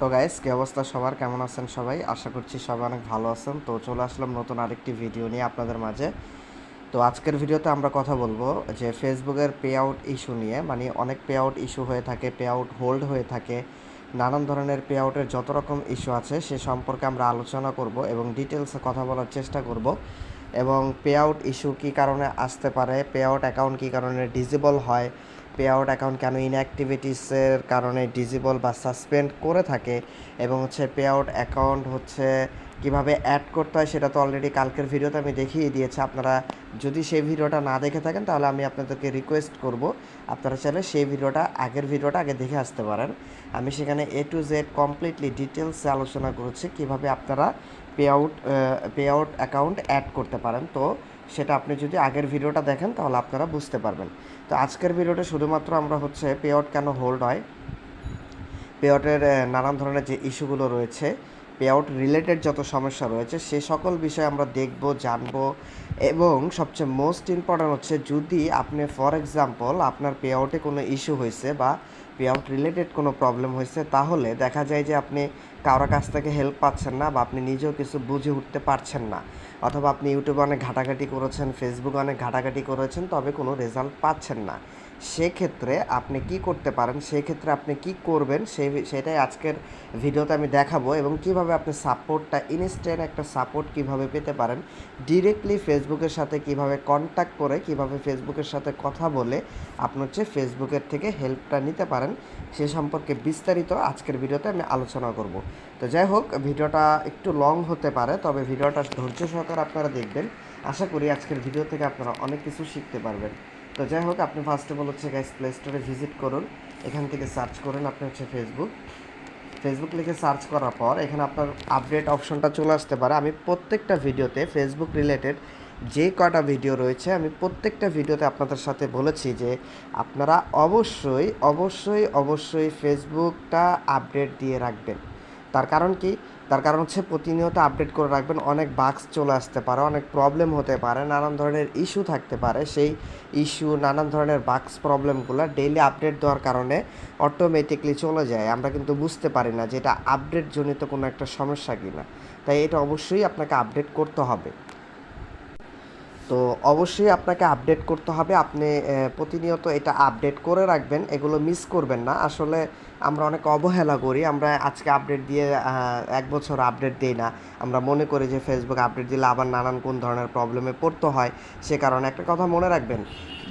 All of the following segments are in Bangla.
তো গাইস কি অবস্থা সবার? কেমন আছেন সবাই? আশা করছি সবাই অনেক ভালো আছেন। তো চলে আসলাম নতুন আরেকটি ভিডিও নিয়ে আপনাদের মাঝে। তো আজকের ভিডিওতে আমরা কথা বলব যে ফেসবুকের পে আউট ইস্যু নিয়ে। মানে অনেক পে আউট ইস্যু হয়ে থাকে পে আউট হোল্ড হয়ে থাকে। নানান ধরনের পে আউটের যত রকম ইস্যু আছে, সে সম্পর্কে আমরা আলোচনা করব এবং ডিটেলসে কথা বলার চেষ্টা করব। এবং পে আউট ইস্যু কী কারণে আসতে পারে পে আউট অ্যাকাউন্ট কী কারণে ডিজেবল হয় পে আউট অ্যাকাউন্ট কেন ইনঅ্যাক্টিভিটিসের কারণে ডিজেবল বা সাসপেন্ড করে থাকে? এবং হচ্ছে পে আউট অ্যাকাউন্ট হচ্ছে কীভাবে অ্যাড করতে হয় সেটা তো অলরেডি কালকের ভিডিওতে আমি দেখিয়ে দিয়েছি। আপনারা যদি সেই ভিডিওটা না দেখে থাকেন, তাহলে আমি আপনাদেরকে রিকোয়েস্ট করব। আপনারা চাইলে সেই ভিডিওটা, আগের ভিডিওটা আগে দেখে আসতে পারেন। আমি সেখানে এ টু জেড কমপ্লিটলি ডিটেলসে আলোচনা করেছি, কীভাবে আপনারা pay out pay out account add করতে পারেন। তো সেটা আপনি যদি আগের ভিডিওটা দেখেন, তাহলে আপনারা বুঝতে পারবেন। তো আজকের ভিডিওটা শুধুমাত্র আমরা হচ্ছে পে আউট কেন হোল্ড হয়? পে আউটের নানান ধরনের যে ইস্যুগুলো রয়েছে পে আউট রিলেটেড যত সমস্যা রয়েছে, সে সকল বিষয়ে আমরা দেখব, জানব এবং সবচেয়ে মোস্ট ইম্পর্ট্যান্ট হচ্ছে যদি আপনি ফর এক্সাম্পল আপনার পে আউটে কোনো ইস্যু হয়েছে বা পে আউট রিলেটেড কোনো প্রবলেম হয়েছে, তাহলে দেখা যায় যে আপনি কারোর কাছ থেকে হেল্প পাচ্ছেন না বা আপনি নিজেও কিছু বুঝে উঠতে পারছেন না। অথবা আপনি ইউটিউবে অনেক ঘাটাঘাটি করেছেন ফেসবুকে অনেক ঘাটাঘাটি করেছেন, তবে কোনো রেজাল্ট পাচ্ছেন না। সেক্ষেত্রে আপনি কি করতে পারেন, সেক্ষেত্রে আপনি কি করবেন সেই সেটাই আজকের ভিডিওতে আমি দেখাবো এবং কীভাবে আপনি সাপোর্টটা ইনস্ট্যান্ট একটা সাপোর্ট কীভাবে পেতে পারেন ডিরেক্টলি ফেসবুকের সাথে কীভাবে কন্ট্যাক্ট করে, কীভাবে ফেসবুকের সাথে কথা বলে আপনি হচ্ছে ফেসবুকের থেকে হেল্পটা নিতে পারেন, সে সম্পর্কে বিস্তারিত আজকের ভিডিওতে আমি আলোচনা করব। তো যাই হোক, ভিডিওটা একটু লং হতে পারে, তবে ভিডিওটা ধৈর্য সহকারে আপনারা দেখবেন। আশা করি আজকের ভিডিও থেকে আপনারা অনেক কিছু শিখতে পারবেন। তো যাই হোক, আপনি ফার্স্ট অফ অল হচ্ছে গাইস প্লে স্টোরে ভিজিট করুন। এখান থেকে সার্চ করুন, আপনি হচ্ছে ফেসবুক ফেসবুক লিখে সার্চ করার পর এখানে আপনার আপডেট অপশনটা চলে আসতে পারে। আমি প্রত্যেকটা ভিডিওতে ফেসবুক রিলেটেড যে কটা ভিডিও রয়েছে, আমি প্রত্যেকটা ভিডিওতে আপনাদের সাথে বলেছি যে আপনারা অবশ্যই অবশ্যই অবশ্যই ফেসবুকটা আপডেট দিয়ে রাখবেন। তার কারণ কি? তার কারণ হচ্ছে প্রতিনিয়ত আপডেট করে রাখবেন, অনেক বাক্স চলে আসতে পারে, অনেক প্রবলেম হতে পারে, নানান ধরনের ইস্যু থাকতে পারে। সেই ইস্যু নানান ধরনের বাক্স প্রবলেমগুলো ডেইলি আপডেট দেওয়ার কারণে অটোমেটিকলি চলে যায়। আমরা কিন্তু বুঝতে পারি না যে এটা আপডেট জনিত কোনো একটা সমস্যা কিনা। তাই এটা অবশ্যই আপনাকে আপডেট করতে হবে। তো অবশ্যই আপনাকে আপডেট করতে হবে। আপনি প্রতিনিয়ত এটা আপডেট করে রাখবেন, এগুলো মিস করবেন না। আসলে আমরা অনেক অবহেলা করি, আমরা আজকে আপডেট দিয়ে এক বছর আপডেট দিই না। আমরা মনে করি যে ফেসবুক আপডেট দিলে আবার নানান কোন ধরনের প্রবলেমে পড়তে হয়। সে কারণে একটা কথা মনে রাখবেন,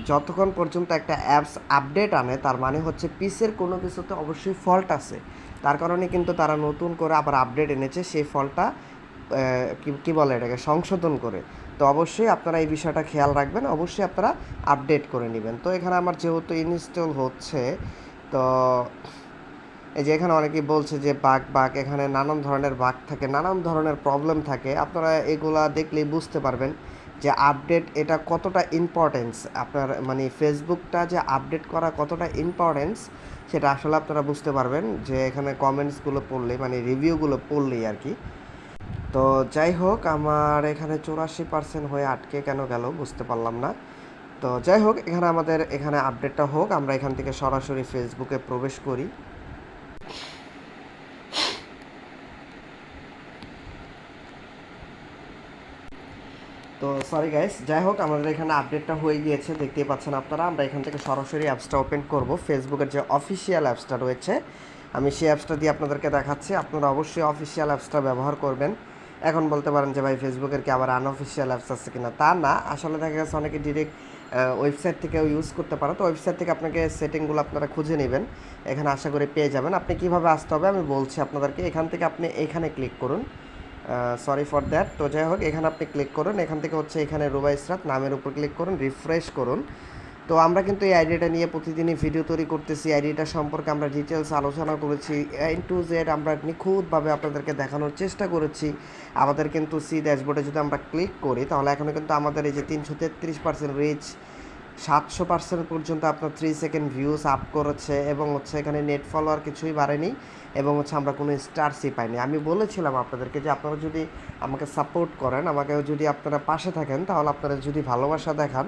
যতক্ষণ পর্যন্ত একটা অ্যাপস আপডেট আনে, তার মানে হচ্ছে পিসের কোনো কিছুতে অবশ্যই ফল্ট আছে। তার কারণে কিন্তু তারা নতুন করে আবার আপডেট এনেছে, সেই ফলটা কি বলে এটাকে, সংশোধন করে। তো অবশ্যই আপনারা এই বিষয়টা খেয়াল রাখবেন, অবশ্যই আপনারা আপডেট করে নেবেন। তো এখানে আমার যেহেতু ইনস্টল হচ্ছে, তো এই যে এখানে অনেকেই বলছে যে বাঘ বাঘ, এখানে নানান ধরনের বাঘ থাকে, নানান ধরনের প্রবলেম থাকে। আপনারা এগুলা দেখলেই বুঝতে পারবেন যে আপডেট এটা কতটা ইম্পর্টেন্স আপনার মানে ফেসবুকটা যে আপডেট করা কতটা ইম্পর্টেন্স সেটা আসলে আপনারা বুঝতে পারবেন যে এখানে কমেন্টসগুলো পড়লেই মানে রিভিউগুলো পড়লেই আর কি। তো যাই হোক, আমার এখানে চৌরাশি পার্সেন্ট হয়ে আটকে কেন গেল বুঝতে পারলাম না। তো যাই হোক, এখানে আমাদের, এখানে আপডেটটা হোক, আমরা এখান থেকে সরাসরি ফেসবুকে প্রবেশ করি। তো সরি গাইস যাই হোক আমাদের এখানে আপডেটটা হয়ে গিয়েছে, দেখতেই পাচ্ছেন আপনারা। আমরা এখান থেকে সরাসরি অ্যাপসটা ওপেন করব। ফেসবুকের যে অফিসিয়াল অ্যাপসটা রয়েছে, আমি সেই অ্যাপসটা দিয়ে আপনাদেরকে দেখাচ্ছি। আপনারা অবশ্যই অফিসিয়াল অ্যাপসটা ব্যবহার করবেন। এখন বলতে পারেন যে, ভাই ফেসবুকের কি আবার আনঅফিসিয়াল অ্যাপস আছে কিনা? তা না। আসলে দেখা গেছে অনেকে ডিরেক্ট ওয়েবসাইট থেকেও ইউজ করতে পারে। তো ওয়েবসাইট থেকে আপনাকে সেটিংগুলো আপনারা খুঁজে নেবেন। এখানে আশা করি পেয়ে যাবেন। আপনি কীভাবে আসতে হবে আমি বলছি আপনাদেরকে। এখান থেকে আপনি এখানে ক্লিক করুন। সরি ফর দ্যাট তো যাই হোক, এখানে আপনি ক্লিক করুন। এখান থেকে হচ্ছে এখানে রুবা ইসরাত নামের উপর ক্লিক করুন রিফ্রেশ করুন। তো আমরা কিন্তু এই আইডিটা নিয়ে প্রতিদিনই ভিডিও তৈরি করতেছি। আইডিটা সম্পর্কে আমরা ডিটেলস আলোচনা করেছি। এন টু জেড আমরা নিখুঁতভাবে আপনাদেরকে দেখানোর চেষ্টা করেছি। আমাদের কিন্তু সি ড্যাশবোর্ডে যদি আমরা ক্লিক করি, তাহলে এখনও কিন্তু আমাদের এই যে তিনশো তেত্রিশ পার্সেন্ট রিচ সাতশো পার্সেন্ট পর্যন্ত আপনার থ্রি সেকেন্ড ভিউজ আপ করেছে এবং হচ্ছে এখানে নেট ফলোয়ার কিছুই বাড়েনি এবং হচ্ছে আমরা কোনো স্টারসই পাইনি। আমি বলেছিলাম আপনাদেরকে যে আপনারা যদি আমাকে সাপোর্ট করেন, আমাকে যদি আপনারা পাশে থাকেন, তাহলে আপনারা যদি ভালোবাসা দেখান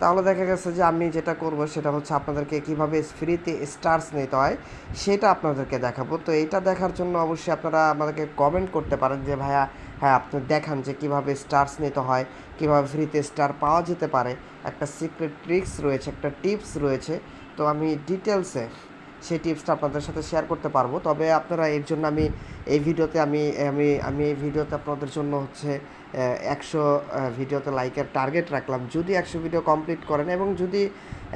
তাহলে দেখা গেছে যে আমি যেটা করব সেটা হচ্ছে আপনাদেরকে কীভাবে ফ্রিতে স্টার্স নিতে হয়, সেটা আপনাদেরকে দেখাবো। তো এইটা দেখার জন্য অবশ্যই আপনারা আমাদেরকে কমেন্ট করতে পারেন যে, ভাইয়া হ্যাঁ আপনি দেখান যে কীভাবে স্টার্স নিতে হয়, কীভাবে ফ্রিতে স্টার পাওয়া যেতে পারে। একটা সিক্রেট ট্রিক্স রয়েছে, একটা টিপস রয়েছে। তো আমি ডিটেলসে সেই টিপসটা আপনাদের সাথে শেয়ার করতে পারব। তবে আপনারা এর জন্য আমি, এই ভিডিওতে আমি আমি আমি এই ভিডিওতে আপনাদের জন্য হচ্ছে একশো ভিডিওতে লাইকের টার্গেট রাখলাম। যদি একশো ভিডিও কমপ্লিট করেন এবং যদি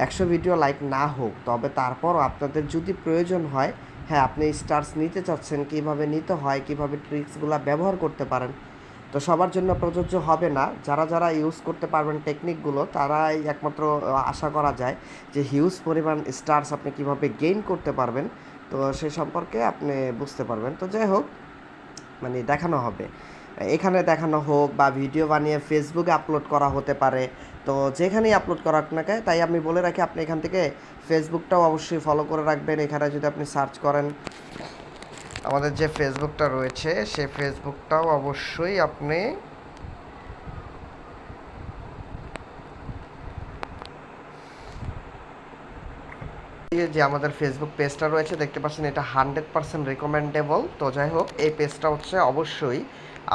একশো ভিডিও লাইক না হোক, তবে তারপরও আপনাদের যদি প্রয়োজন হয় হ্যাঁ আপনি স্টার্স নিতে চাচ্ছেন, কীভাবে নিতে হয়, কীভাবে ট্রিক্সগুলো ব্যবহার করতে পারেন, তো সবার জন্য প্রযোজ্য হবে না। যারা যারা ইউজ করতে পারবেন টেকনিকগুলো তারাই একমাত্র আশা করা যায় যে হিউজ পরিমাণ স্টার্স আপনি কীভাবে গেইন করতে পারবেন। তো সে সম্পর্কে আপনি বুঝতে পারবেন। তো যাই হোক মানে দেখানো হবে। এখানে দেখানো হোক বা ভিডিও বানিয়ে ফেসবুকে আপলোড করা হতে পারে। তো যেখানেই আপলোড করা আপনাকে তাই আমি বলে রাখি আপনি এখান থেকে ফেসবুকটাও অবশ্যই ফলো করে রাখবেন। এখানে যদি আপনি সার্চ করেন, আমাদের যে ফেসবুকটা রয়েছে সে ফেসবুকটাও অবশ্যই আপনি যে আমাদের ফেসবুক পেজটা রয়েছে, দেখতে পাচ্ছেন এটা হান্ড্রেড পার্সেন্ট রিকমেন্ডেবল তো যাই হোক, এই পেজটা হচ্ছে অবশ্যই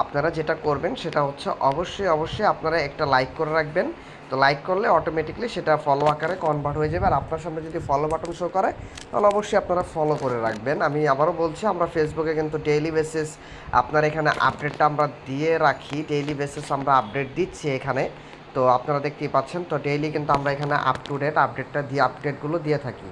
আপনারা যেটা করবেন সেটা হচ্ছে অবশ্যই অবশ্যই আপনারা একটা লাইক করে রাখবেন। তো লাইক করলে অটোমেটিকলি সেটা ফলো আকারে কনভার্ট হয়ে যাবে। আর আপনার সামনে যদি ফলো বাটন শো করে, তাহলে অবশ্যই আপনারা ফলো করে রাখবেন। আমি আবারও বলছি, আমরা ফেসবুকে কিন্তু ডেইলি বেসিস আপনার এখানে আপডেটটা আমরা দিয়ে রাখি। ডেইলি বেসিস আমরা আপডেট দিচ্ছি এখানে। তো আপনারা দেখতেই পাচ্ছেন, তো ডেইলি কিন্তু আমরা এখানে আপ টু ডেট আপডেটটা দিয়ে আপডেটগুলো দিয়ে থাকি।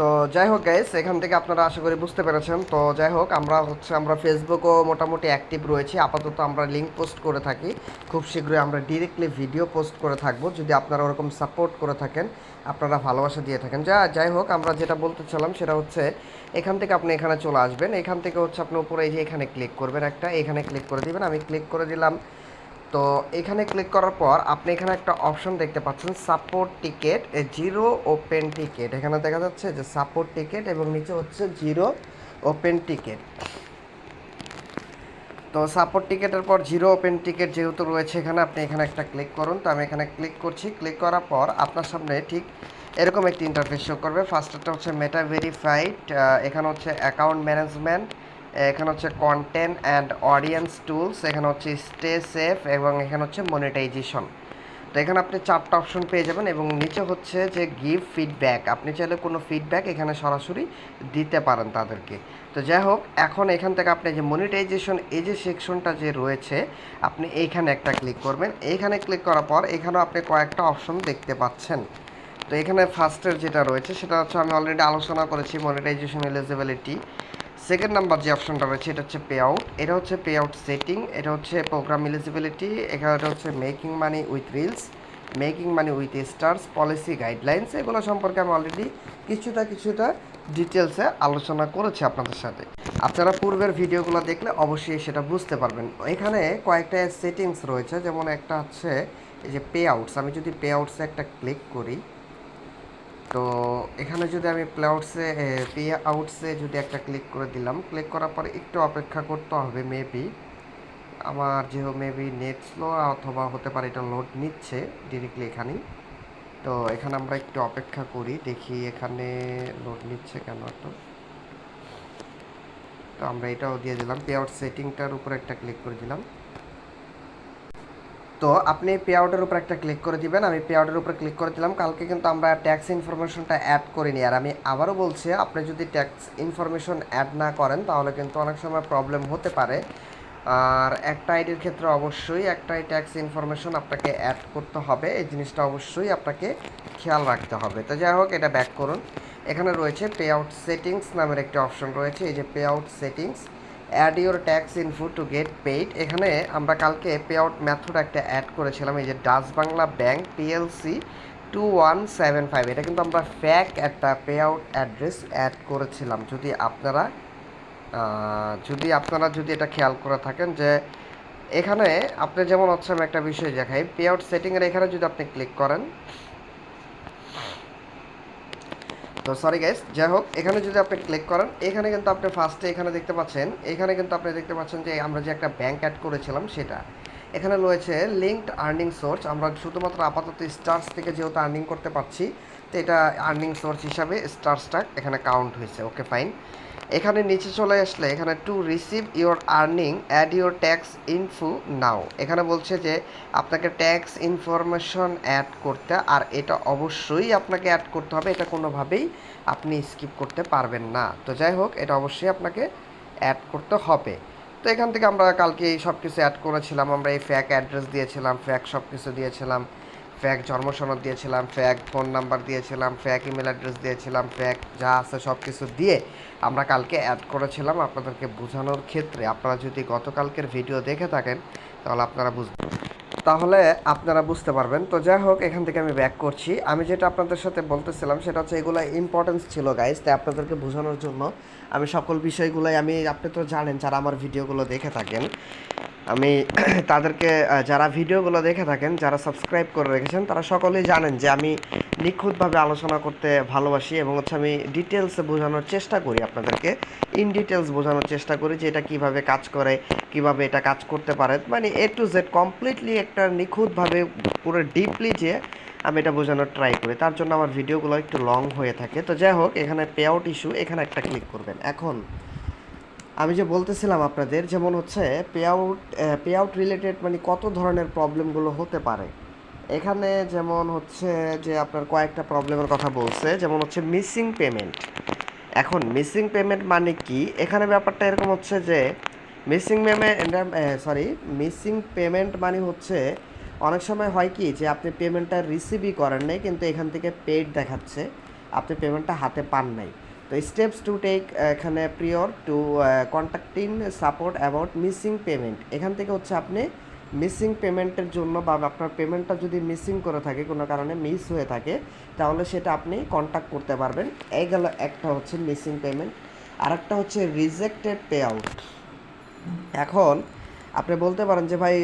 তো যাই হোক গাইস এখান থেকে আপনারা আশা করি বুঝতে পেরেছেন। তো যাই হোক, আমরা হচ্ছে, আমরা ফেসবুকও মোটামুটি অ্যাক্টিভ রয়েছি। আপাতত আমরা লিঙ্ক পোস্ট করে থাকি। খুব শীঘ্রই আমরা ডিরেক্টলি ভিডিও পোস্ট করে থাকব। যদি আপনারা ওরকম সাপোর্ট করে থাকেন, আপনারা ভালোবাসা দিয়ে থাকেন। যা, যাই হোক, আমরা যেটা বলতে চালাম সেটা হচ্ছে, এখান থেকে আপনি এখানে চলে আসবেন। এখান থেকে হচ্ছে আপনি উপরে এই যে এখানে ক্লিক করবেন একটা, এখানে ক্লিক করে দিবেন। আমি ক্লিক করে দিলাম। তো এখানে ক্লিক করার পর আপনি এখানে একটা অপশন দেখতে পাচ্ছেন support ticket zero open ticket এখানে দেখা যাচ্ছে যে সাপোর্ট টিকেট এবং নিচে হচ্ছে জিরো ওপেন টিকেট তো সাপোর্ট টিকেটের পর জিরো ওপেন টিকেট যেহেতু রয়েছে এখানে, আপনি এখানে একটা ক্লিক করুন। তো আমি এখানে ক্লিক করছি। ক্লিক করার পর আপনার সামনে ঠিক এরকম একটি ইন্টারফেস শো করবে। ফার্স্টটা হচ্ছে মেটা ভেরিফাইড এখানে হচ্ছে অ্যাকাউন্ট ম্যানেজমেন্ট এখানে হচ্ছে কন্টেন্ট অ্যান্ড অডিয়েন্স টুলস এখানে হচ্ছে স্টে সেফ এবং এখানে হচ্ছে মনিটাইজেশন তো এখানে আপনি চারটা অপশন পেয়ে যাবেন এবং নিচে হচ্ছে যে গিভ ফিডব্যাক আপনি চাইলে কোনো ফিডব্যাক এখানে সরাসরি দিতে পারেন তাদেরকে। তো যাই হোক, এখন এখান থেকে আপনি যে মনিটাইজেশন এই যে সেকশনটা যে রয়েছে, আপনি এইখানে একটা ক্লিক করবেন। এইখানে ক্লিক করার পর এখানেও আপনি কয়েকটা অপশন দেখতে পাচ্ছেন। তো এখানে ফার্স্টের যেটা রয়েছে, সেটা হচ্ছে আমি অলরেডি আলোচনা করেছি মনিটাইজেশন এলিজিবিলিটি সেকেন্ড নাম্বার যে অপশনটা রয়েছে, এটা হচ্ছে পে আউট এটা হচ্ছে পে আউট সেটিং এটা হচ্ছে প্রোগ্রাম এলিজিবিলিটি এখানে হচ্ছে making money with reels making money with stars policy guidelines এগুলো সম্পর্কে আমি অলরেডি কিছুটা কিছুটা ডিটেলসে আলোচনা করেছি আপনাদের সাথে। আপনারা পূর্বের ভিডিওগুলো দেখলে অবশ্যই সেটা বুঝতে পারবেন। এখানে কয়েকটা সেটিংস রয়েছে, যেমন একটা হচ্ছে এই যে পে আউটস আমি যদি পে আউটসে একটা ক্লিক করি তো এখানে যদি আমি প্লে আউটসে পে আউটসে যদি একটা ক্লিক করে দিলাম ক্লিক করার পরে একটু অপেক্ষা করতে হবে মেবি আমার যেহেতু মেবি নেট স্লো অথবা হতে পারে এটা লোড নিচ্ছে ডিরেক্টলি এখানেই। তো এখানে আমরা একটু অপেক্ষা করি, দেখি এখানে লোড নিচ্ছে কেন একটু তো আমরা এটাও দিয়ে দিলাম পে আউট সেটিংটার উপরে একটা ক্লিক করে দিলাম। তো আপনি পে আউটের উপর একটা ক্লিক করে দিবেন। আমি পে আউটের উপর ক্লিক করে দিলাম। কালকে কিন্তু আমরা ট্যাক্স ইনফরমেশনটা অ্যাড করিনি। আর আমি আবারও বলছি, আপনি যদি ট্যাক্স ইনফরমেশন অ্যাড না করেন, তাহলে কিন্তু অনেক সময় প্রবলেম হতে পারে। আর একটা আইডির ক্ষেত্রে অবশ্যই একটাই ট্যাক্স ইনফরমেশন আপনাকে অ্যাড করতে হবে। এই জিনিসটা অবশ্যই আপনাকে খেয়াল রাখতে হবে। তো যাই হোক, এটা ব্যাক করুন। এখানে রয়েছে পে আউট সেটিংস নামের একটি অপশন রয়েছে। এই যে payout settings add your tax info to get paid এখানে আমরা কালকে পে আউট মেথড একটা অ্যাড করেছিলাম, এই যে Dutch Bangla Bank PLC two one seven five এটা কিন্তু আমরা ফ্যাক একটা পে আউট অ্যাড্রেস অ্যাড করেছিলাম। যদি আপনারা যদি আপনারা যদি এটা খেয়াল করে থাকেন যে এখানে আপনি যেমন হচ্ছে, আমি একটা বিষয় দেখাই। পে আউট সেটিংয়ের এখানে যদি আপনি ক্লিক করেন তো সরি গাইস যাই হোক, এখানে যদি আপনি ক্লিক করেন, এখানে কিন্তু আপনি ফার্স্টে এখানে দেখতে পাচ্ছেন, এখানে কিন্তু আপনি দেখতে পাচ্ছেন যে আমরা যে একটা ব্যাঙ্ক অ্যাড করেছিলাম সেটা। এখানে রয়েছে লিঙ্কড আর্নিং সোর্স আমরা শুধুমাত্র আপাতত স্টার্স থেকে যেহেতু আর্নিং করতে পারছি তো এটা আর্নিং সোর্স হিসাবে স্টার্সটা এখানে কাউন্ট হয়েছে ওকে ফাইন এখানে নিচে চলে আসলে এখানে to receive your earning add your tax info now এখানে বলছে যে আপনাকে ট্যাক্স ইনফরমেশন অ্যাড করতে, আর এটা অবশ্যই আপনাকে অ্যাড করতে হবে, এটা কোনোভাবেই আপনি স্কিপ করতে পারবেন না। তো যাই হোক, এটা অবশ্যই আপনাকে অ্যাড করতে হবে। তো এখান থেকে আমরা কালকে এই সব কিছু অ্যাড করেছিলাম, আমরা এই ফ্যাক অ্যাড্রেস দিয়েছিলাম ফ্যাক সব কিছু দিয়েছিলাম। ফ্যাক জন্ম সনদ দিয়েছিলাম, ফ্যাক ফোন নাম্বার দিয়েছিলাম, ফ্যাক ইমেল অ্যাড্রেস দিয়েছিলাম, ফ্যাক যা আছে সব কিছু দিয়ে আমরা কালকে অ্যাড করেছিলাম আপনাদেরকে বোঝানোর ক্ষেত্রে। আপনারা যদি গতকালকের ভিডিও দেখে থাকেন, তাহলে আপনারা বুঝবেন তাহলে আপনারা বুঝতে পারবেন। তো যাই হোক, এখান থেকে আমি ব্যাক করছি। আমি যেটা আপনাদের সাথে বলতেছিলাম, সেটা হচ্ছে এগুলো ইম্পর্টেন্স ছিল গাইজ তাই আপনাদেরকে বোঝানোর জন্য আমি সকল বিষয়গুলোই, আমি, আপনি তো জানেন, যারা আমার ভিডিওগুলো দেখে থাকেন আমি তাদেরকে যারা ভিডিওগুলো দেখে থাকেন, যারা সাবস্ক্রাইব করে রেখেছেন, তারা সকলেই জানেন যে আমি নিখুঁতভাবে আলোচনা করতে ভালোবাসি এবং হচ্ছে আমি ডিটেলসে বোঝানোর চেষ্টা করি আপনাদেরকে। ইন ডিটেলস বোঝানোর চেষ্টা করি যে এটা কীভাবে কাজ করে, কীভাবে এটা কাজ করতে পারে। মানে এ টু জেড কমপ্লিটলি একটা নিখুঁতভাবে, পুরো ডিপলি যে আমি এটা বোঝানোর ট্রাই করি। তার জন্য আমার ভিডিওগুলো একটু লং হয়ে থাকে। তো যাই হোক, এখানে পে আউট ইস্যু এখানে একটা ক্লিক করবেন। এখন আমি যে বলতেছিলাম আপনাদের, যেমন হচ্ছে pay out pay out related মানে কত ধরনের প্রবলেমগুলো হতে পারে। এখানে যেমন হচ্ছে যে আপনার কয়েকটা প্রবলেমের কথা বলছে, যেমন হচ্ছে মিসিং পেমেন্ট এখন মিসিং পেমেন্ট মানে কি? এখানে ব্যাপারটা এরকম হচ্ছে যে missing payment sorry missing payment মানে হচ্ছে অনেক সময় হয় কি যে আপনি পেমেন্টটা রিসিভই করেন নাই, কিন্তু এখান থেকে পেড দেখাচ্ছে। আপনি পেমেন্টটা হাতে পান নাই। তো স্টেপস টু টেক এখানে prior to contacting support about missing payment এখান থেকে হচ্ছে আপনি মিসিং পেমেন্টের জন্য বা আপনার পেমেন্টটা যদি মিসিং করে থাকে, কোনো কারণে মিস হয়ে থাকে, তাহলে সেটা আপনি কন্ট্যাক্ট করতে পারবেন। এই গেল একটা হচ্ছে মিসিং পেমেন্ট আর একটা হচ্ছে রিজেক্টেড পে আউট এখন আপনি বলতে পারেন যে ভাই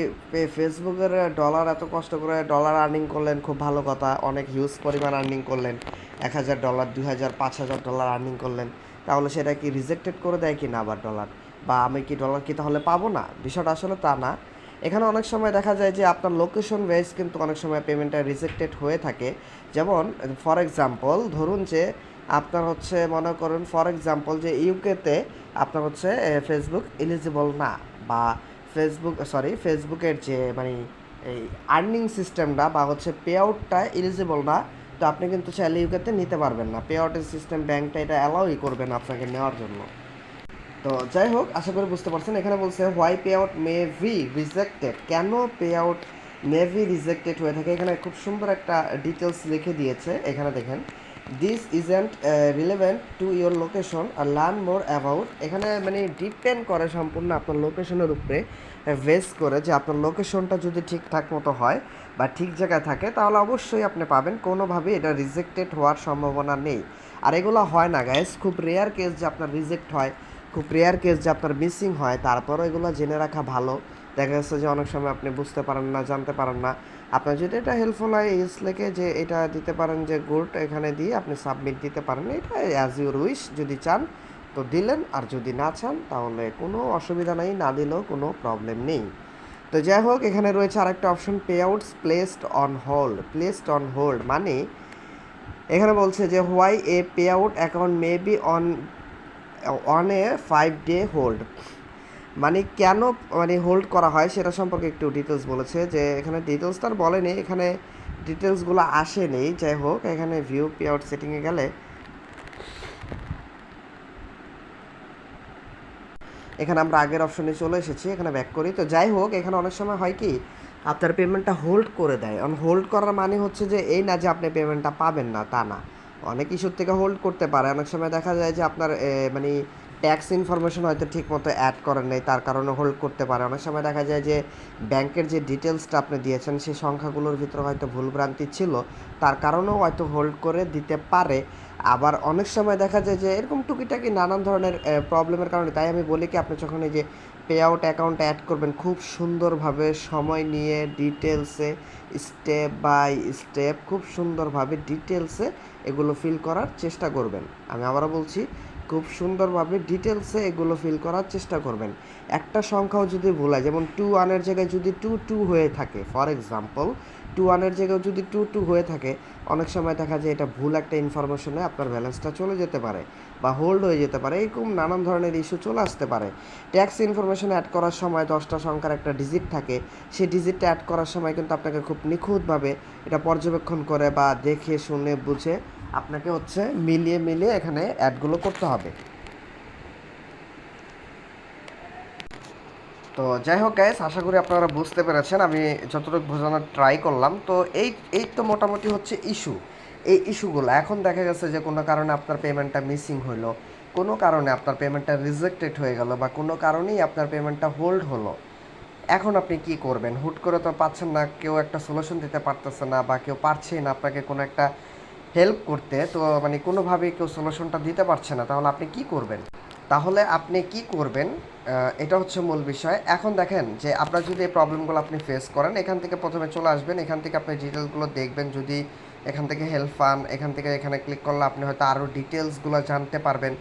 ফেসবুকের ডলার এত কষ্ট করে ডলার আর্নিং করলেন, খুব ভালো কথা। অনেক হিউজ পরিমাণ আর্নিং করলেন। এক হাজার ডলার দুই হাজার, পাঁচ হাজার ডলার আর্নিং করলেন। তাহলে সেটা কি রিজেক্টেড করে দেয় কি না আবার ডলার বা আমি কি ডলার কি তাহলে পাবো না? বিষয়টা আসলে তা না। এখানে অনেক সময় দেখা যায় যে আপনার লোকেশন ওয়াইজ কিন্তু অনেক সময় পেমেন্টটা রিজেক্টেড হয়ে থাকে। যেমন ফর এক্সাম্পল ধরুন যে আপনার হচ্ছে, মনে করুন ফর এক্সাম্পল যে ইউকেতে আপনার হচ্ছে ফেসবুক এলিজিবল না। বা ফেসবুক সরি ফেসবুকের যে মানে এই আর্নিং সিস্টেমটা বা হচ্ছে পে আউটটা এলিজিবল না, তো আপনি কিন্তু চাইলে ইউকেতে নিতে পারবেন না। পে আউটের সিস্টেম ব্যাংকটা এটা অ্যালাউই করবে না আপনাকে নেওয়ার জন্য। তো যাই হোক, আশা করি বুঝতে পারছেন। এখানে বলছে why payout may be rejected কেন payout may be rejected হয়ে থাকে? এখানে খুব সুন্দর একটা ডিটেলস লিখে দিয়েছে। এখানে দেখেন this isn't relevant to your location R learn more about এখানে মানে ডিপেন্ড করে সম্পূর্ণ আপনার লোকেশনের উপরে ভেস করে যে আপনার লোকেশনটা যদি ঠিকঠাক মতো হয় বা ঠিক জায়গায় থাকে, তাহলে অবশ্যই আপনি পাবেন। কোনোভাবেই এটা রিজেক্টেড হওয়ার সম্ভাবনা নেই। আর এগুলো হয় না গাইস খুব রেয়ার কেস যে আপনার রিজেক্ট হয়, খুব রেয়ার কেস যে আপনার মিসিং হয়, তারপরও এগুলো জেনে রাখা ভালো। দেখা যাচ্ছে যে অনেক সময় আপনি বুঝতে পারেন না, জানতে পারেন না। আপনার যদি এটা হেল্পফুল হয় ইস লেখে যে এটা দিতে পারেন যে গুড এখানে দিয়ে আপনি সাবমিট দিতে পারেন। এটা অ্যাজ ইউর উইশ যদি চান তো দিলেন, আর যদি না চান তাহলে কোনো অসুবিধা নেই, না দিলেও কোনো প্রবলেম নেই। তো যাই হোক, এখানে রয়েছে আরেকটা option payouts placed on hold placed on hold মানে এখানে বলছে যে why a payout account may be on on a five day hold মানে কেন মানে হোল্ড করা হয় সেটা সম্পর্কে একটু ডিটেলস বলেছে যে এখানে ডিটেলস তো আর বলেনি এখানে ডিটেলসগুলো আসেনি যাই হোক, এখানে ভিউ পে আউট সেটিংয়ে গেলে। এখানে আমরা আগের অপশনে চলে এসেছি, এখানে ব্যাক করি। তো যাই হোক, এখানে অনেক সময় হয় কি, আপনার পেমেন্টটা হোল্ড করে দেয়। হোল্ড করার মানে হচ্ছে যে এই না যে আপনি পেমেন্টটা পাবেন না, তা না। অনেক ইস্যুর থেকে হোল্ড করতে পারে। অনেক সময় দেখা যায় যে আপনার মানে ট্যাক্স ইনফরমেশন হয়তো ঠিক মতো অ্যাড করেন নাই, তার কারণে হোল্ড করতে পারে। অনেক সময় দেখা যায় যে ব্যাংকের যে ডিটেলসটা আপনি দিয়েছেন, সেই সংখ্যাগুলোর ভিতরে হয়তো ভুলভ্রান্তি ছিল, তার কারণেও হয়তো হোল্ড করে দিতে পারে। আবার অনেক সময় দেখা যায় যে এরকম টুকিটাকি নানান ধরনের প্রবলেমের কারণে, তাই আমি বলি কি, আপনি যখন এই যে পে আউট অ্যাকাউন্ট অ্যাড করবেন, খুব সুন্দরভাবে সময় নিয়ে ডিটেলসে স্টেপ বাই স্টেপ খুব সুন্দরভাবে ডিটেলসে এগুলো ফিল করার চেষ্টা করবেন। আমি আবারও বলছি খুব সুন্দরভাবে ডিটেলসে এগুলো ফিল করার চেষ্টা করবেন। একটা সংখ্যাও যদি ভুল হয়, যেমন টু ওয়ানের জায়গায় যদি টু টু হয়ে থাকে ফর এক্সাম্পল টু ওয়ানের জায়গায় যদি টু টু হয়ে থাকে, অনেক সময় দেখা যায় এটা ভুল একটা ইনফরমেশনে আপনার ব্যালেন্সটা চলে যেতে পারে বা হোল্ড হয়ে যেতে পারে, এরকম নানান ধরনের ইস্যু চলে আসতে পারে। ট্যাক্স ইনফরমেশন অ্যাড করার সময় দশটা সংখ্যার একটা ডিজিট থাকে, সেই ডিজিটটা অ্যাড করার সময় কিন্তু আপনাকে খুব নিখুঁতভাবে এটা পর্যবেক্ষণ করে বা দেখে, শুনে, বুঝে আপনাকে হচ্ছে মিলিয়ে মিলিয়ে এখানে অ্যাডগুলো করতে হবে। তো যাই হোক গাইস আশা করি আপনারা বুঝতে পেরেছেন। আমি যতটুকু বোঝানোর ট্রাই করলাম। তো এই এই তো মোটামুটি হচ্ছে ইস্যু এই ইস্যুগুলো এখন দেখা গেছে যে কোনো কারণে আপনার পেমেন্টটা মিসিং হলো কোনো কারণে আপনার পেমেন্টটা রিজেক্টেড হয়ে গেল বা কোনো কারণেই আপনার পেমেন্টটা হোল্ড হলো। এখন আপনি কি করবেন? হুট করে তো পাচ্ছেন না, কেউ একটা সলিউশন দিতে পারতেছে না বা কেউ পারছেই না। আপনাকে কোনো একটা হেল্প করতে, তো মানে কোনোভাবেই কেউ সলিউশনটা দিতে পারছে না, তাহলে আপনি কি করবেন? তাহলে আপনি কি করবেন এটা হচ্ছে মূল বিষয়। এখন দেখেন যে আপনার যদি এই প্রবলেমগুলো আপনি ফেস করেন, এখান থেকে প্রথমে চলে আসবেন, এখান থেকে আপনি ডিটেলসগুলো দেখবেন, যদি এখান থেকে হেল্প পান, এখান থেকে এখানে ক্লিক করলে আপনি হয়তো আরও ডিটেলসগুলো জানতে পারবেন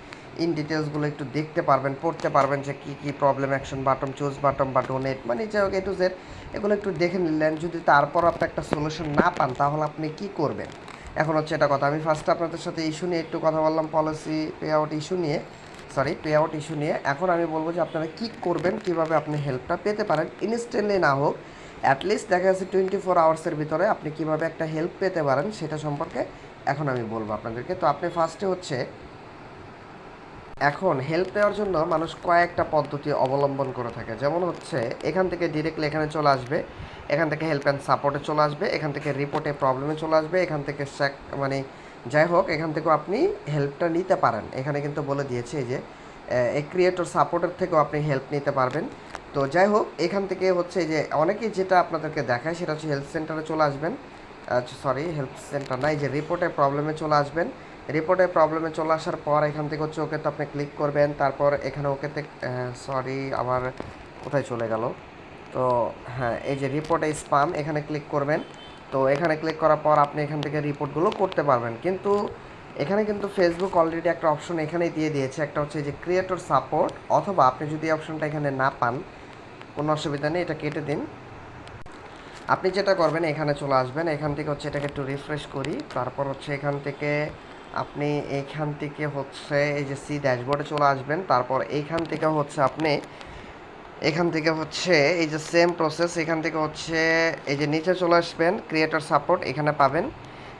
ইন ডিটেলসগুলো একটু দেখতে পারবেন, পড়তে পারবেন যে কী কী problem action button choose button বা ডোনেট মানে যে এ টু জেড এগুলো একটু দেখে নিলেন। যদি তারপর আপনি একটা সলিউশন না পান, তাহলে আপনি কি করবেন? এখন হচ্ছে এটা কথা। আমি ফার্স্টে আপনাদের সাথে ইস্যু নিয়ে একটু কথা বললাম পলিসি পে আউট ইস্যু নিয়ে। সরি পে আউট ইস্যু নিয়ে। এখন আমি বলব যে আপনারা কী করবেন, কীভাবে আপনি হেল্পটা পেতে পারেন ইনস্ট্যান্টলি না হোক অ্যাটলিস্ট দেখা যাচ্ছে টোয়েন্টি ফোর আওয়ার্সের ভিতরে আপনি কীভাবে একটা হেল্প পেতে পারেন, সেটা সম্পর্কে এখন আমি বলব আপনাদেরকে। তো আপনি ফার্স্টে হচ্ছে এখন হেল্প নেওয়ার জন্য মানুষ কয়েকটা পদ্ধতি অবলম্বন করে থাকে। যেমন হচ্ছে, এখান থেকে ডিরেক্টলি এখানে চলে আসবে, এখান থেকে হেল্প অ্যান্ড সাপোর্টে চলে আসবে, এখান থেকে রিপোর্টে প্রবলেমে চলে আসবে, এখান থেকে মানে যাই হোক, এখান থেকেও আপনি হেল্পটা নিতে পারেন। এখানে কিন্তু বলে দিয়েছে যে এই ক্রিয়েটর সাপোর্টের থেকেও আপনি হেল্প নিতে পারবেন। তো যাই হোক, এখান থেকে হচ্ছে যে, অনেকেই যেটা আপনাদেরকে দেখায় সেটা হচ্ছে হেলথ সেন্টারে চলে আসবেন। সরি হেলথ সেন্টার নাই, যে রিপোর্টে প্রবলেমে চলে আসবেন। রিপোর্টে প্রবলেমে চলে আসার পর এখান থেকে হচ্ছে ওকে তো আপনি ক্লিক করবেন, তারপর এখানে ওকেতে সরি আমার কোথায় চলে গেল? তো হ্যাঁ এই যে রিপোর্টে স্পাম এখানে ক্লিক করবেন। তো এখানে ক্লিক করার পর আপনি এখান থেকে রিপোর্টগুলো করতে পারবেন। কিন্তু এখানে কিন্তু ফেসবুক অলরেডি একটা অপশন এখানেই দিয়ে দিয়েছে। একটা হচ্ছে যে ক্রিয়েটর সাপোর্ট অথবা আপনি যদি অপশনটা এখানে না পান, কোনো অসুবিধা নেই, এটা কেটে দিন। আপনি যেটা করবেন, এখানে চলে আসবেন। এখান থেকে হচ্ছে এটাকে একটু রিফ্রেশ করি। তারপর হচ্ছে এখান থেকে আপনি এইখান থেকে হচ্ছে এই যে সি ড্যাশবোর্ডে চলে আসবেন, তারপর এইখান থেকে হচ্ছে আপনি এখান থেকে হচ্ছে এই যে সেম প্রসেস এখান থেকে হচ্ছে এই যে নিচে চলে আসবেন ক্রিয়েটর সাপোর্ট এখানে পাবেন।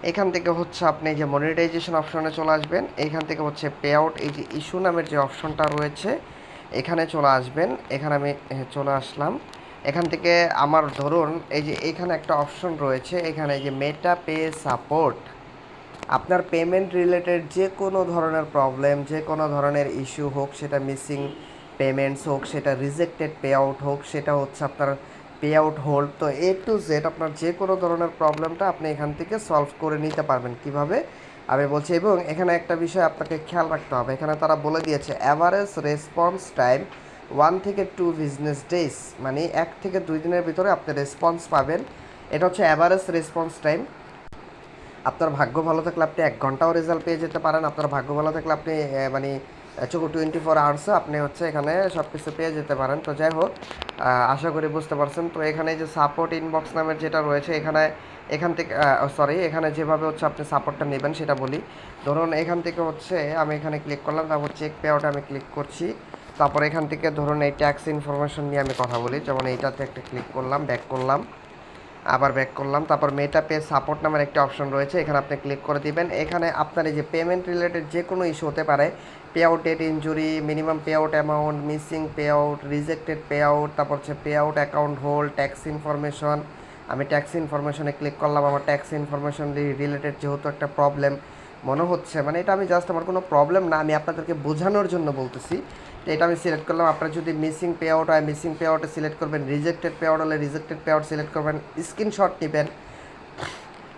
এখান থেকে হচ্ছে আপনি যে মনিটাইজেশন অপশনে চলে আসবেন। এখান থেকে হচ্ছে পে আউট এই যে ইস্যু নামের যে অপশনটা রয়েছে, এখানে চলে আসবেন। এখানে আমি চলে আসলাম। এখান থেকে আমার ধরুন এই যে এখানে একটা অপশন রয়েছে, এখানে যে মেটা পে সাপোর্ট আপনার পেমেন্ট রিলেটেড যে কোনো ধরনের প্রবলেম যে কোনো ধরনের ইস্যু হোক, সেটা মিসিং পেমেন্টস হোক, সেটা রিজেক্টেড পে আউট হোক, সেটা হচ্ছে আপনার পে আউট হোল্ড তো এ টু জেড আপনার যে কোনো ধরনের প্রবলেমটা আপনি এখান থেকে সলভ করে নিতে পারবেন কীভাবে? আমি বলছি, এবং এখানে একটা বিষয় আপনাকে খেয়াল রাখতে হবে। এখানে তারা বলে দিয়েছে অ্যাভারেজ রেসপন্স টাইম ওয়ান থেকে টু বিজনেস ডেজ মানে এক থেকে দুই দিনের ভিতরে আপনি রেসপন্স পাবেন। এটা হচ্ছে অ্যাভারেজ রেসপন্স টাইম আপনার ভাগ্য ভালো থাকলে আপনি এক ঘন্টাও রেজাল্ট পেয়ে যেতে পারেন। আপনার ভাগ্য ভালো থাকলে আপনি মানে চোখ টোয়েন্টি ফোর আওয়ার্সে আপনি হচ্ছে এখানে সব কিছু পেয়ে যেতে পারেন। তো যাই হোক আশা করি বুঝতে পারছেন। তো এখানে যে সাপোর্ট ইনবক্স নামের যেটা রয়েছে, এখানে, এখান থেকে সরি এখানে যেভাবে হচ্ছে আপনি সাপোর্টটা নেবেন সেটা বলি। ধরুন, এখান থেকে হচ্ছে আমি এখানে ক্লিক করলাম, তারপর চেক পে আউটে আমি ক্লিক করছি। তারপর এখান থেকে ধরুন এই ট্যাক্স ইনফরমেশন নিয়ে আমি কথা বলি। যেমন এইটাতে একটা ক্লিক করলাম ব্যাক করলাম। আবার ব্যাক করলাম। তারপর মেটা পে সাপোর্ট নামের একটা অপশন রয়েছে। এখানে আপনি ক্লিক করে দিবেন। এখানে আপনার এই যে পেমেন্ট রিলেটেড যে কোনো ইস্যু হতে পারে। Payout date inquiry minimum payout amount missing payout rejected payout তারপর হচ্ছে payout account hold tax information আমি ট্যাক্স ইনফরমেশনে ক্লিক করলাম। আমার ট্যাক্স ইনফরমেশন রিলেটেড যেহেতু একটা প্রবলেম মনে হচ্ছে। মানে এটা আমি জাস্ট আমার কোনো প্রবলেম না। আমি আপনাদেরকে বোঝানোর জন্য বলতেছি। এটা আমি সিলেক্ট করলাম। আপনার যদি মিসিং পে আউট হয় মিসিং পে আউটে সিলেক্ট করবেন রিজেক্টেড পে আউট হলে রিজেক্টেড পে আউট সিলেক্ট করবেন স্ক্রিনশট নেবেন।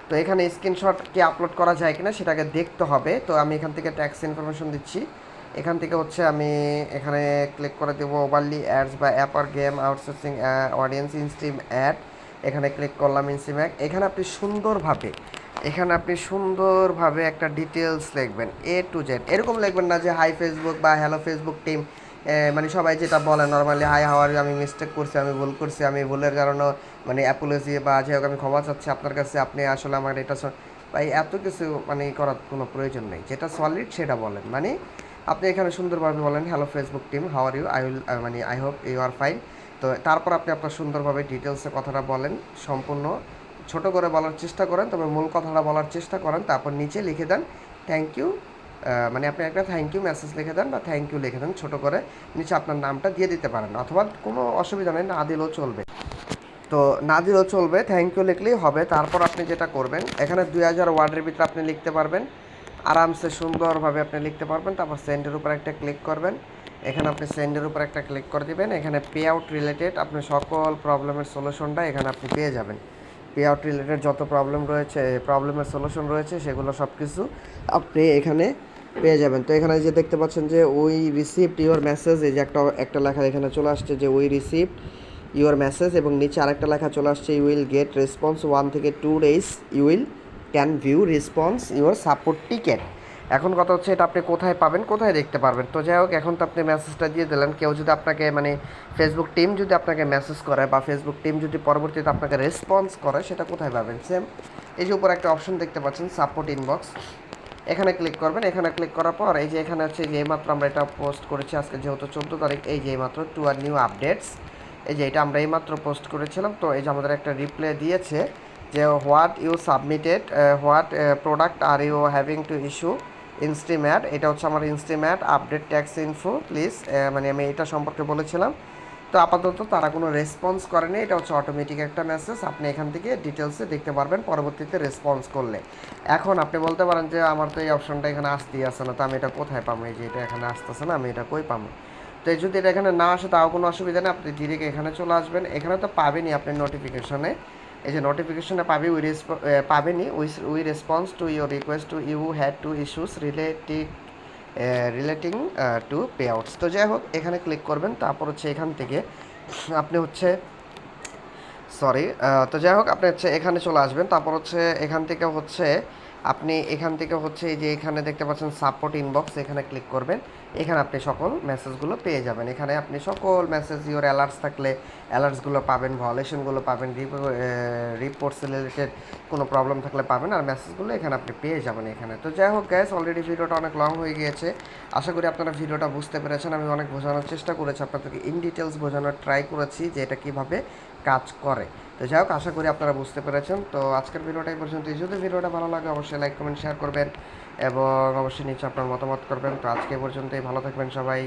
তো এখানে স্ক্রিনশট কি আপলোড করা যায় কিনা সেটাকে দেখতে হবে। তো আমি এখান থেকে ট্যাক্স ইনফরমেশন দিচ্ছি। এখান থেকে হচ্ছে আমি এখানে ক্লিক করে দেবো ওভারলি অ্যাডস বা অ্যাপ আর game outsourcing audience instream ad এখানে ক্লিক করলাম ইনস্ট্রিম অ্যাড এখানে আপনি সুন্দরভাবে, এখানে আপনি সুন্দরভাবে একটা ডিটেলস লিখবেন এ টু জেড এরকম লিখবেন না যে হাই ফেসবুক বা হ্যালো ফেসবুক টিম মানে সবাই যেটা বলে নর্মালি হাই হাওয়ার আমি মিস্টেক করছি, আমি ভুল করছি, আমি ভুলের কারণে মানে অ্যাপোলজি বা যাই হোক, আমি ক্ষমা চাচ্ছি আপনার কাছে, আপনি আসলে আমার এটা ভাই, এত কিছু মানে করার কোনো প্রয়োজন নেই। যেটা সলিড সেটা বলেন। মানে আপনি এখানে সুন্দরভাবে বলেন hello Facebook team how are you I will মানে I hope you are fine তো তারপর আপনি আপনার সুন্দরভাবে ডিটেলসে কথাটা বলেন, সম্পূর্ণ ছোট করে বলার চেষ্টা করেন, তবে মূল কথাটা বলার চেষ্টা করেন, তারপর নিচে লিখে দেন থ্যাংক ইউ মানে আপনি একটা থ্যাংক ইউ মেসেজ লিখে দেন বা থ্যাংক ইউ লিখে দেন ছোট করে, নিচে আপনার নামটা দিয়ে দিতে পারেন। অথবা কোনো অসুবিধা নেই, না দিলেও চলবে। তো না দিলেও চলবে থ্যাংক ইউ লিখলেই হবে। তারপর আপনি যেটা করবেন, এখানে দুই হাজার ওয়ার্ডের ভিতরে আপনি লিখতে পারবেন। আরামসে সুন্দরভাবে আপনি লিখতে পারবেন। তারপর সেন্ডের উপর একটা ক্লিক করবেন। এখানে আপনি সেন্ডের উপর একটা ক্লিক করে দিবেন। এখানে পে আউট রিলেটেড আপনি সকল প্রবলেমের সলিউশনটা এখানে আপনি পেয়ে যাবেন। পে আউট রিলেটেড যত প্রবলেম রয়েছে প্রবলেমের সলিউশন রয়েছে, সেগুলো সব কিছু আপনি এখানে পেয়ে যাবেন। তো এখানে যে দেখতে পাচ্ছেন যে ওই রিসিপ্ট ইউর মেসেজ এই যে একটা একটা লেখা এখানে চলে আসছে যে ওই রিসিপ্ট ইউর মেসেজ এবং নিচে আরেকটা লেখা চলে আসছে you will get response one থেকে two days you will can view response your support ticket এখন কথা হচ্ছে এটা আপনি কোথায় পাবেন, কোথায় দেখতে পারবেন? তো যাই হোক, এখন তো আপনি মেসেজটা দিয়ে দিলেন। কেউ যদি আপনাকে মানে ফেসবুক টিম যদি আপনাকে মেসেজ করে বা ফেসবুক টিম যদি পরবর্তীতে আপনাকে রেসপন্স করে, সেটা কোথায় পাবেন? সেম এই যে উপর একটা অপশন দেখতে পাচ্ছেন সাপোর্ট ইনবক্স এখানে ক্লিক করবেন, এখানে ক্লিক করার পর এই যে এখানে হচ্ছে যে মাত্র আমরা এটা পোস্ট করেছি, আজকে যেহেতু চোদ্দ তারিখ, এই যে মাত্র টু আর নিউ আপডেটস এই যে এটা আমরা এইমাত্র পোস্ট করেছিলাম, তো এই যে আমাদের একটা রিপ্লে দিয়েছে যে what you submitted what product are you having to issue instream ad এটা হচ্ছে আমার instream ad update tax info please মানে আমি এটা সম্পর্কে বলেছিলাম। তো আপাতত তারা কোনো রেসপন্স করেনি। এটা হচ্ছে অটোমেটিক একটা মেসেজ আপনি এখান থেকে ডিটেলসে দেখতে পারবেন, পরবর্তীতে রেসপন্স করলে। এখন আপনি বলতে পারেন যে, আমার তো এই অপশনটা এখানে আসতেই আসে না, তো আমি এটা কোথায় পাবো? এই যে এটা এখানে আসতেছে না, আমি এটা কই পাবো? তো এই যদি এটা এখানে না আসে, তাও কোনো অসুবিধা নেই। আপনি ডিরেক্ট এখানে চলে আসবেন। এখানে তো পাবেনই আপনি নোটিফিকেশনে এই যে নোটিফিকেশনে পাবি we পাবেনই we we response to your request to you had to issues relative relating to payouts তো যাই হোক, এখানে ক্লিক করবেন, তারপর হচ্ছে এখান থেকে আপনি হচ্ছে সরি তো যাই হোক, আপনি হচ্ছে এখানে চলে আসবেন, তারপর হচ্ছে এখান থেকে হচ্ছে আপনি এখান থেকে হচ্ছে এই যে এখানে দেখতে পাচ্ছেন সাপোর্ট ইনবক্স এখানে ক্লিক করবেন। এখানে আপনি সকল মেসেজগুলো পেয়ে যাবেন। এখানে আপনি সকল মেসেজ ইওর অ্যালার্টস থাকলে অ্যালার্টসগুলো পাবেন ভলেশনগুলো পাবেন রিপোর্টস রিলেটেড কোনো প্রবলেম থাকলে পাবেন আর মেসেজগুলো এখানে আপনি পেয়ে যাবেন এখানে। তো যাই হোক গ্যাস অলরেডি ভিডিওটা অনেক লং হয়ে গিয়েছে। আশা করি আপনারা ভিডিওটা বুঝতে পেরেছেন। আমি অনেক বোঝানোর চেষ্টা করেছি, আপনাদেরকে ইন ডিটেলস বোঝানোর ট্রাই করেছি যে এটা কীভাবে কাজ করে। তো যাই হোক, আশা করি আপনারা বুঝতে পেরেছেন। তো আজকের ভিডিওটা এই পর্যন্ত যদি ভিডিওটা ভালো লাগে, অবশ্যই লাইক কমেন্ট শেয়ার করবেন। এবং অবশ্যই নিচে আপনার মতামত করবেন। তো আজকে পর্যন্তই ভালো থাকবেন সবাই।